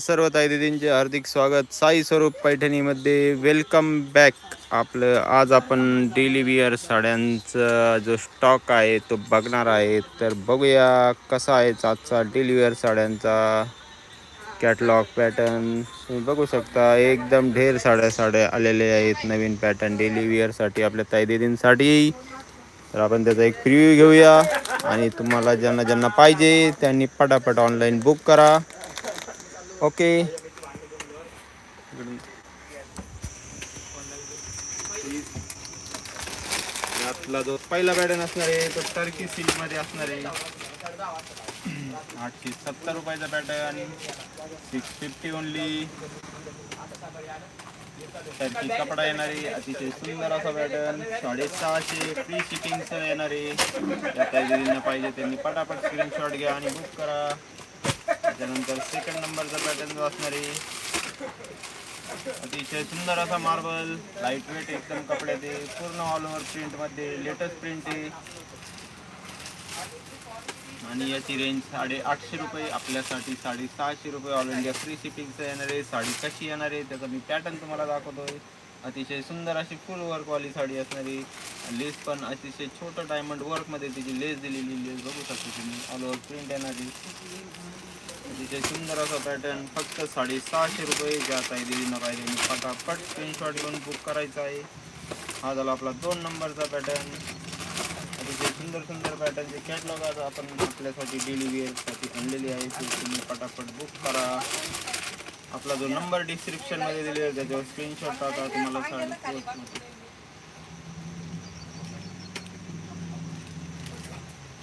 सर्व ताईदीदींचे हार्दिक स्वागत. साई स्वरूप पैठणीमध्ये वेलकम बॅक आपलं आज आपण डेली वियर साड्यांचा जो स्टॉक आहे तो बघणार आहे. तर बघूया कसा आहे आजचा डेली वियर साड्यांचा कॅटलॉग पॅटर्न तुम्ही बघू शकता एकदम ढेर साड्या साड्या आलेल्या आहेत नवीन पॅटर्न डेली विअरसाठी आपल्या ताईदीदींसाठी तर आपण त्याचा एक प्रिव्ह्यू घेऊया. आणि तुम्हाला ज्यांना ज्यांना पाहिजे त्यांनी पटापट ऑनलाईन बुक करा. ओके. यातला जो पहिला पॅटर्न असणार आहे तो टर्की सिल्कमध्ये असणार आहे. आठशे सत्तर रुपयाचा pattern six fifty only Turkey कपडा येणार आहे अतिशय सुंदर असा पॅटर्न साडेसहाशे फ्री शिपिंगचं येणार आहे. त्या ताईदींना पाहिजे त्यांनी पटापट स्क्रीनशॉट घ्या आणि बुक करा. त्याच्यानंतर सेकंड नंबरचा पॅटर्न जो असणार आहे अतिशय सुंदर असा मार्बल लाइट वेट एकदम कपड्यात आहे पूर्ण ऑल ओव्हर प्रिंटमध्ये लेटेस्ट प्रिंट आहे. आणि याची रेंज साडे आठशे रुपये आपल्यासाठी साडेसहाशे रुपये ऑल इंडिया फ्री शिपिंगचं येणार आहे साडी कशी येणार आहे. त्याचा मी पॅटर्न तुम्हाला दाखवतोय. अतिशय सुंदर अशी फुल वर्कवाली साडी असणारी. लेस पण अतिशय छोटं डायमंड वर्कमध्ये तिची लेस दिलेली लेस बघू शकता तुम्ही ऑल ओव्हर प्रिंट येणारी अतिशय सुंदर असा पॅटर्न फक्त साडेसहाशे रुपये जास्त आहे दिली दिलीनं पाहिजे मी फटाफट स्क्रीनशॉट घेऊन बुक करायचा आहे. हा झाला आपला दोन नंबरचा पॅटर्न अतिशय सुंदर सुंदर पॅटर्नचे कॅटलॉग आज आपण आपल्यासाठी डेली वेअरसाठी आणलेली आहे. तुम्ही फटाफट बुक करा. आपला जो नंबर डिस्क्रिप्शनमध्ये दिलेला आहे त्याच्यावर स्क्रीनशॉट टाका तुम्हाला साडी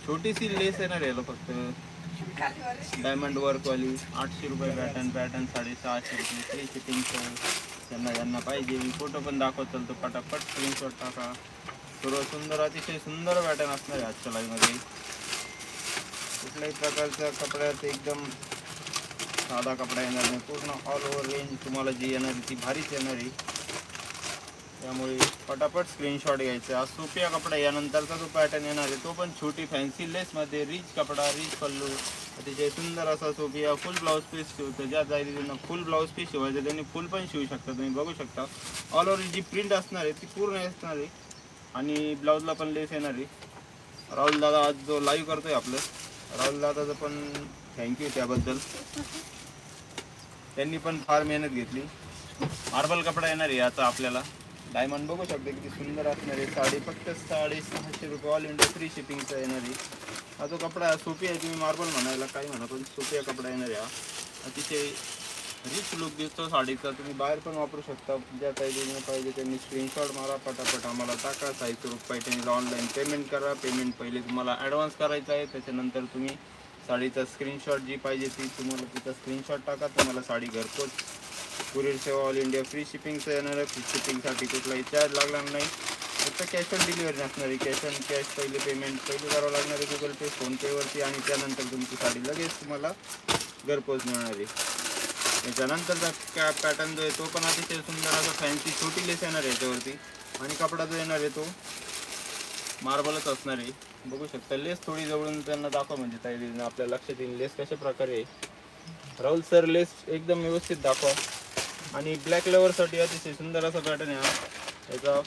छोटीशी लेस येणार याला फक्त. डायमंड वर्कवाली आठशे रुपये पॅटर्न पॅटर्न साडेसहाशे रुपये. तीनशे तीनशे त्यांना ज्यांना पाहिजे. मी फोटो पण दाखवत चालतो पटापट स्क्रीनशॉट टाका. सर्व सुंदर अतिशय सुंदर पॅटर्न असणार आहे आजच्या लाईमध्ये कुठल्याही प्रकारच्या कपड्यात एकदम साधा कपडा येणार नाही. पूर्ण ऑल ओव्हर रेंज तुम्हाला जी येणार आहे ती भारीच येणार. आहे त्यामुळे पटापट स्क्रीनशॉट घ्यायचा. आज सोप्या कपडा यानंतरचा जो पॅटर्न येणार आहे तो पण छोटी फॅन्सी लेसमध्ये रिच कपडा रिच पल्लू अतिशय सुंदर असा सोपिया फुल ब्लाऊज पीस शिवतो. ज्या जागी त्यांना फुल ब्लाऊज पीस शिवायचं त्यांनी फुल पण शिवू शकता. तुम्ही बघू शकता. ऑल ओव्हर जी प्रिंट असणार आहे ती पूर्ण असणार आहे. आणि ब्लाऊजला पण लेस येणार आहे. राहुल दादा आज जो लाईव्ह करतोय आपलं राहुल दादाचं पण थँक्यू त्याबद्दल. त्यांनी पण फार मेहनत घेतली. मार्बल कपडा येणार आहे आता आपल्याला. डायमंड बघू शकता किती सुंदर असणार आहे. साडी फक्त साडे सहाशे रुपये ऑल इंडिया फ्री शिपिंगचा येणार आहे. हा जो कपडा सोपी आहे तुम्ही मार्बल म्हणायला काही म्हणा पण सोपी कपडा येणार आहे हा. अतिशय रिच लुक दिसतो साडीचा. तुम्ही बाहेर पण वापरू शकता. ज्या काही पाहिजे त्यांनी स्क्रीनशॉट मारा पटापट आम्हाला टाका. साहित्य रुपये त्यांनी ऑनलाईन पेमेंट करा. पेमेंट पहिले तुम्हाला ॲडव्हान्स करायचा आहे. त्याच्यानंतर तुम्ही साडीचा स्क्रीनशॉट जी पाहिजे ती तुम्हाला तिचा स्क्रीनशॉट टाका. तुम्हाला साडी घरपोच. कुरिअर सेवा ऑल इंडिया फ्री शिपिंगचं येणार आहे. फ्री शिपिंगसाठी कुठलाही चार्ज लागणार नाही. फक्त कॅश ऑन डिलिव्हरी असणार आहे. कॅश ऑन कॅश पहिले पेमेंट पहिले करावं लागणार आहे गुगल पे फोनपेवरती आणि त्यानंतर तुमची साडी लगेच तुम्हाला घरपोच मिळणार आहे. त्याच्यानंतरचा कॅ पॅटर्न जो आहे तो पण अतिशय सुंदर असा फॅन्सी छोटी लेस येणार आहे याच्यावरती. आणि कपडा जो येणार आहे तो मार्बलच असणार आहे. बघू शकता लेस थोडी जवळून त्यांना दाखवा म्हणजे ताई आपल्या लक्षात येईल लेस कशा प्रकारे आहे. राहुल सर लेस एकदम व्यवस्थित दाखवा. आणि ब्लॅक लेवरसाठी अतिशय सुंदर असा पॅटर्न आहे हा. याचा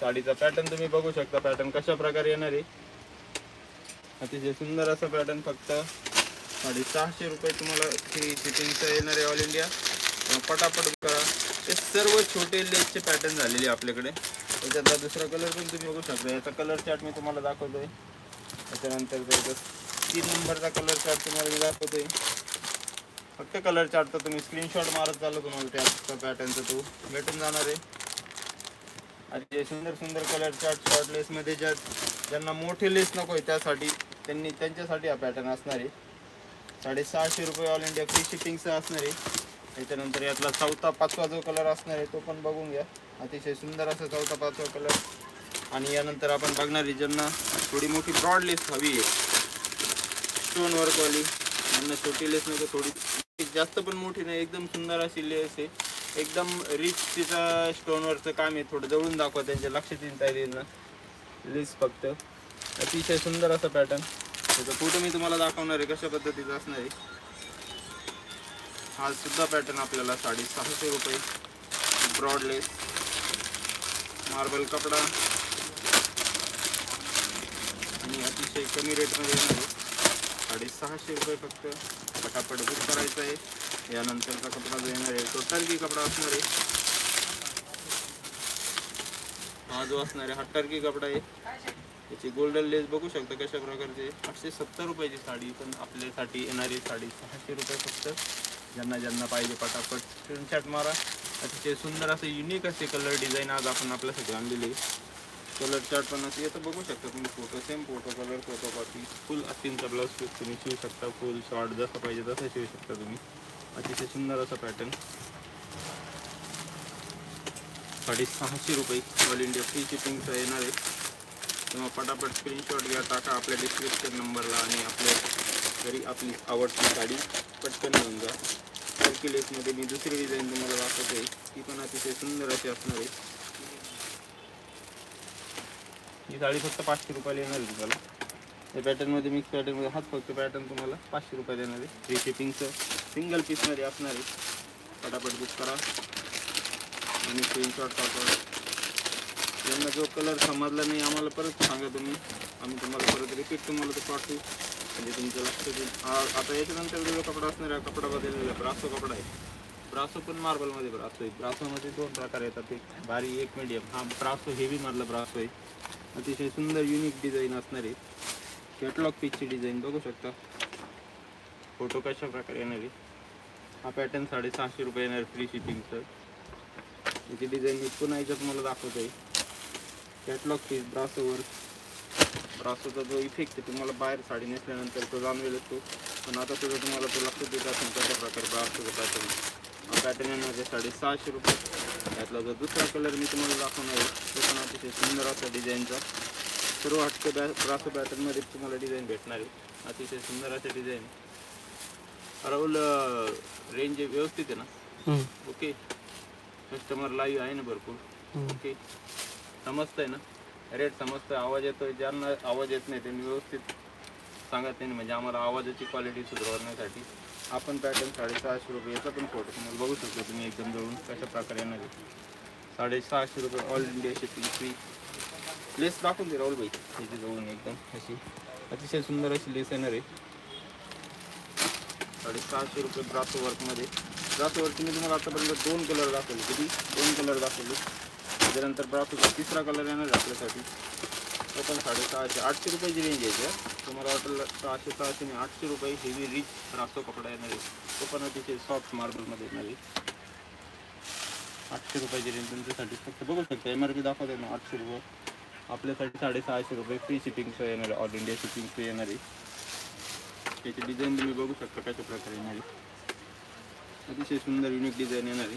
साडीचा पॅटर्न तुम्ही बघू शकता. पॅटर्न कशा प्रकारे येणार आहे. अतिशय सुंदर असा पॅटर्न फक्त साडेसहाशे रुपये तुम्हाला ही शिपिंगचं येणार आहे ऑल इंडिया पटापट ते सर्व छोटे लेसचे पॅटर्न झालेले आहे आपल्याकडे. त्याच्यातला दुसरा कलर पण तुम्ही बघू शकता. याचा कलर चार्ट मी तुम्हाला दाखवतोय. त्याच्यानंतर त्याचा तीन नंबरचा कलर चार्ट तुम्हाला मी दाखवतोय. फक्त कलर चार्ट तर तुम्ही स्क्रीनशॉट मारत चाललो तुम्हाला त्या पॅटर्नचा तो. भेटून जाणार आहे. आणि जे सुंदर सुंदर कलर चार्ट शॉर्ट लेसमध्ये ज्या ज्यांना मोठे लेस नको आहे त्यासाठी त्यांनी त्यांच्यासाठी हा पॅटर्न असणार आहे. साडेसहाशे रुपये ऑल इंडिया फ्री शिपिंगचा असणार आहे. त्याच्यानंतर यातला चौथा पाचवा जो कलर असणार आहे तो पण बघून घ्या. अतिशय सुंदर असा चौथा पाचवा कलर आणि यानंतर आपण बघणार आहे ज्यांना थोडी मोठी ब्रॉड लेस हवी आहे. स्टोन वर्कवाली यांना छोटी लेस नको थोडी जास्त पण मोठी नाही एकदम सुंदर अशी लेस आहे. एकदम रिच तिचा स्टोनवरचं काम आहे थोडं जवळून दाखवा त्यांच्या लक्षात येईल ताईंना लेस फक्त. अतिशय सुंदर असं पॅटर्न त्याचं फोटो मी तुम्हाला दाखवणार आहे कशा पद्धतीचा असणार आहे. हा सुद्धा पॅटर्न आपल्याला साडे सहाशे रुपये ब्रॉडलेस मार्बल कपडा. आणि अतिशय कमी रेटमध्ये येणार आहे साडेसहाशे रुपये फक्त. पटापट बुक करायचं आहे. यानंतरचा कपडा जो येणार आहे तो टर्की कपडा असणार आहे. हा जो असणार आहे हा टर्की कपडा आहे. त्याची गोल्डन लेस बघू शकता कशा प्रकारचे. आठशे सत्तर रुपयाची साडी पण आपल्यासाठी येणारी साडी सहाशे रुपये फक्त. ज्यांना ज्यांना पाहिजे पटापट स्क्रीनशॉट मारा. अतिशय सुंदर असे युनिक असे कलर डिझाईन आज आपण आपल्यासाठी आणलेले कलर चार्ट पण असे येतं बघू शकता तुम्ही photo same photo colour photo copy full अस्तींचा blouse piece तुम्ही शिवू शकता. फुल शॉर्ट जसं पाहिजे तसं शिवू शकता तुम्ही. अतिशय सुंदर असा पॅटर्न साडेसहाशे रुपये ऑल इंडिया फ्री शिपिंगचा येणार आहे. तेव्हा पटापट स्क्रीनशॉट घ्या टाका आपल्या डिस्क्रिप्शन नंबरला आणि आपल्या घरी आपली आवडती साडी पटकन घेऊन जा. सर्क्युलेसमध्ये मी दुसरी डिझाईन तुम्हाला दाखवते. ती पण अतिशय सुंदर अशी असणार आहे. ही साडी फक्त पाचशे रुपयाला येणार आहे तुम्हाला. या पॅटर्नमध्ये मिक्स पॅटर्नमध्ये हाच फक्त पॅटर्न तुम्हाला पाचशे रुपयाला येणार आहे. फ्री शिपिंगचं सिंगल पीसमध्ये असणार आहे. पटापट बुक करा. आणि स्क्रीनशॉट पाठवा यांना जो कलर समजला नाही आम्हाला परत सांगा तुम्ही. आम्ही तुम्हाला परत रिपीट तुम्हाला तो पाठवू. म्हणजे तुमचं लक्ष देईल आता याच्यानंतर जो कपडा असणार आहे. कपडा बदललेला ब्रासो कपडा आहे. ब्रासो पण मार्बलमध्ये ब्रासो आहे. ब्रासोमध्ये दोन प्रकार येतात. एक भारी एक मीडियम हा ब्रासो हेवी मधला ब्रासो आहे. अतिशय सुंदर युनिक डिझाईन असणार आहे. कॅटलॉग पीसची डिझाईन बघू शकता. फोटो कशा प्रकारे येणार आहे? हा पॅटर्न साडेसहाशे रुपये येणार फ्री शिपिंगचं याची डिझाईन मी पुन्हा याच्यात मला दाखवत आहे कॅटलॉग पीस ब्रासोवर. ब्रासोचा जो इफेक्ट आहे तुम्हाला बाहेर साडी नेसल्यानंतर तो जाणवेल असतो पण आता सुद्धा तुम्हाला तो लक्षात देत असेल कशा प्रकारे ब्रासोचा पॅटर्न पॅटर्न येणार आहे साडेसहाशे रुपये. यातला जो दुसरा कलर मी तुम्हाला दाखवणार आहे तो पण अतिशय सुंदर असा डिझाईनचा सर्व हटके बॅ ब्रासो पॅटर्नमध्ये तुम्हाला डिझाईन भेटणार आहे. अतिशय सुंदर असे डिझाईन राहुल रेंज व्यवस्थित आहे ना? ओके कस्टमर लाईव्ह आहे ना भरपूर. ओके समजतंय ना? रेट समजतं आवाज येतो ज्यांना आवाज येत नाही त्यांनी व्यवस्थित सांगत नाही म्हणजे आम्हाला आवाजाची क्वालिटी सुधारण्यासाठी. आपण पॅटर्न साडेसहाशे रुपये याचा पण फोटो तुम्हाला बघू शकतो तुम्ही एकदम जवळून कशा प्रकारे येणार. आहे साडेसहाशे रुपये all India shipping free lace दाखवून दे राहुल भाई त्याची जवळून एकदम अशी अतिशय सुंदर अशी लेस येणार आहे. साडेसहाशे रुपये ब्रासो वर्कमध्ये ब्रासो वर्कची मी तुम्हाला आतापर्यंत दोन कलर दाखवले किती? दोन कलर दाखवले. त्याच्यानंतर ब्राफीचा तिसरा कलर येणार आहे आपल्यासाठी तो पण साडेसहाशे आठशे रुपयाची रेंज आहे त्या तुम्हाला वाटेल सहाशे सहाशे आणि आठशे रुपये हेवी रिच राखतो कपडा येणार. आहे तो पण अतिशय सॉफ्ट मार्बलमध्ये येणार आहे. आठशे रुपयाची रेंज तुमच्यासाठी. फक्त बघू शकता एम आर पी दाखवते ना आठशे रुपये. आपल्यासाठी साडेसहाशे रुपये फ्री शिपिंगचं येणार आहे. ऑल इंडिया शिपिंगचं येणार आहे. त्याची डिझाईन तुम्ही बघू शकता कशा प्रकारे येणार आहे. अतिशय सुंदर युनिक डिझाईन येणार आहे.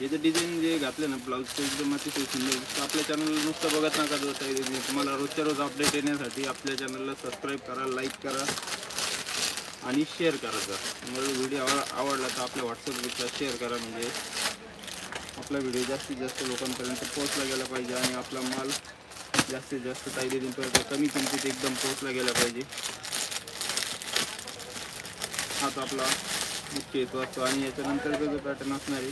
याचं डिझाईन जे घातले ना ब्लाऊजचं एकदम अतिशय सुंदर तर आपल्या चॅनलला नुसतं बघत नका जो काही तुम्हाला रोजच्या रोज अपडेट येण्यासाठी आपल्या चॅनलला सबस्क्राईब करा लाईक करा आणि शेअर करा जर. तुम्हाला व्हिडिओ आवडला तर आपल्या व्हॉट्सअप ग्रुपला शेअर करा म्हणजे आपला व्हिडिओ जास्तीत जास्त लोकांपर्यंत पोहोचला गेला पाहिजे आणि आपला माल जास्तीत जास्त काही दिनपर्यंत कमी किमतीत एकदम पोहोचला गेला पाहिजे. हाच आपला मुख्य हेतू असतो आणि याच्यानंतर जो पॅटर्न असणार आहे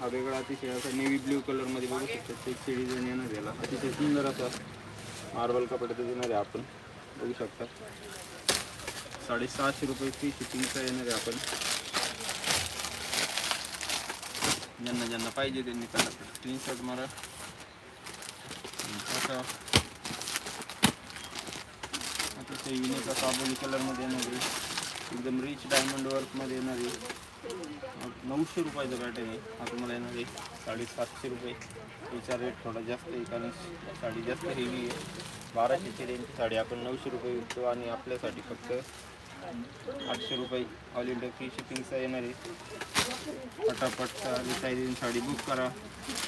हा वेगळा अतिशय असा नेव्ही ब्ल्यू कलरमध्ये बघू शकतो. चेकची डिझाईन येणार याला. अतिशय सुंदर असा मार्बल कपड्याचं देणार आहे आपण. बघू शकता. साडेसहाशे रुपये फी शिपिंगचा येणार आहे आपण. ज्यांना ज्यांना पाहिजे त्यांनी त्याला स्क्रीनशॉट मारा. असा अतिशय ते साबुनी कलरमध्ये येणार आहे. एकदम रिच डायमंड वर्कमध्ये येणार आहे. नऊशे रुपयाचं पॅटर्न आहे. हा तुम्हाला येणार आहे साडेसातशे रुपये. याचा रेट थोडा जास्त आहे कारण साडी जास्त हेवी आहे. बाराशेची रेंज साडी आपण नऊशे रुपये विकतो आणि आपल्यासाठी फक्त आठशे रुपये ऑल इंडिया फ्री शिपिंगचा येणार आहे. पटापट रिसाईज साडी बुक करा.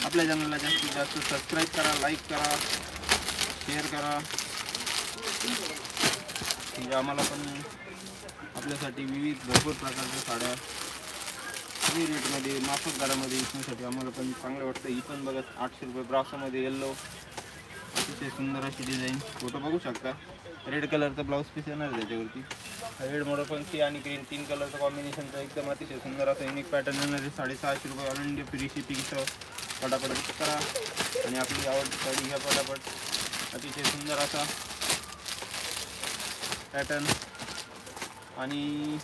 आपल्या चॅनलला जास्तीत जास्त सबस्क्राईब करा लाईक करा शेअर करा. म्हणजे आम्हाला पण आपल्यासाठी विविध भरपूर प्रकारच्या साड्या कमी रेटमध्ये माफक दरामध्ये विकण्यासाठी आम्हाला पण चांगलं वाटतं. ही पण बघा आठशे रुपये ब्रासामध्ये येल्लो अतिशय सुंदर अशी डिझाईन फोटो बघू शकता. रेड कलरचा ब्लाऊज पीस येणार आहे त्याच्यावरती. रेड मोडोपन्सी आणि ग्रीन तीन कलरचं कॉम्बिनेशनचं एकदम अतिशय सुंदर असं युनिक पॅटर्न येणार आहे. साडेसहाशे रुपये ऑल इंडिया फ्री शिपिंगचं पटापट बुक करा. आणि आपली आवडती साडी घ्या पटापट. अतिशय सुंदर असा पॅटर्न आणि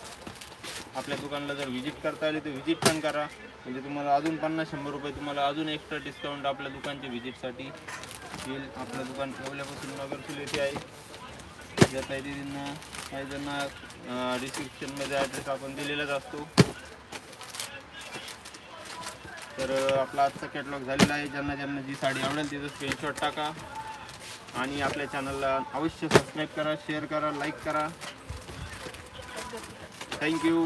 आपल्या दुकानाला जर व्हिजिट करता आली तर व्हिजिट पण करा. म्हणजे तुम्हाला अजून पन्नास शंभर रुपये तुम्हाला अजून एक्स्ट्रा डिस्काउंट आपल्या दुकानच्या व्हिजिटसाठी येईल. आपलं दुकान ठेवल्यापासून नगरसूल येथे आहे ज्या काही दिदींना काही जणांना डिस्क्रिप्शनमध्ये ॲड्रेस आपण दिलेलाच असतो. तर आपला आजचा कॅटलॉग झालेला आहे. ज्यांना ज्यांना जी साडी आवडेल तिथं स्क्रीनशॉट टाका. आणि आपल्या चॅनलला अवश्य सबस्क्राईब करा शेअर करा लाईक करा. Thank you